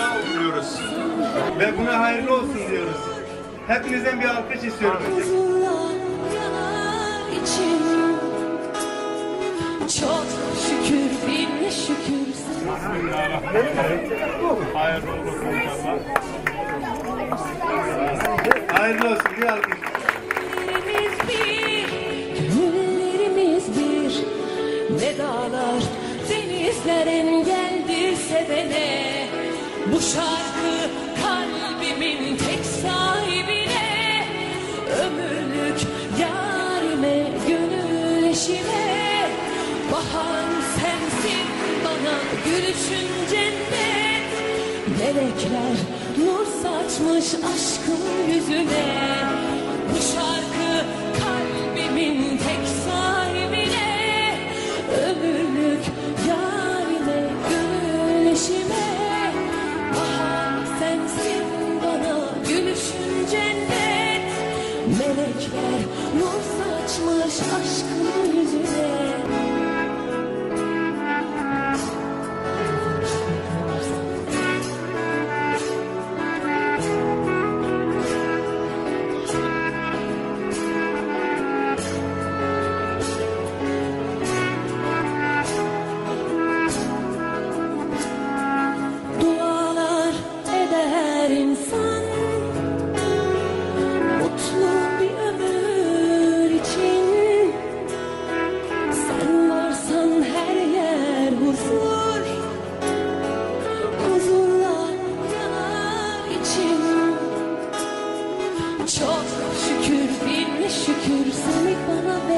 yılına uğurluyoruz. Ve buna hayırlı olsun diyoruz. Hepinizden bir alkış istiyorum. Çok şükür bin şükür Hayırlı olsun inşallah. Hayırlı olsun bir alkış. Gönüllerimiz bir, bir Ne dağlar, denizler engeldir sevene Bu şarkı kalbimin tek sahibine. Ömürlük yarime, gönül eşime Bahar sensin bana gülüşün cennet. Melekler nur saçmış aşkın yüzüne. Bu şarkı aşkın yüzüne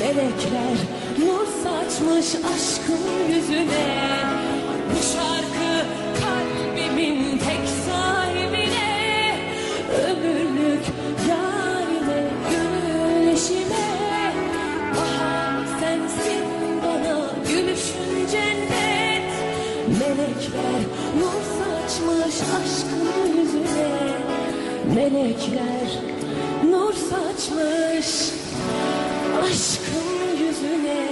Melekler nur saçmış aşkın yüzüne. Bu şarkı kalbimin tek sahibine. Ömürlük yarime gönül eşime Bahar sensin bana gülüşün cennet. Melekler nur saçmış aşkın yüzüne. Melekler nur saçmış aşkın yüzüne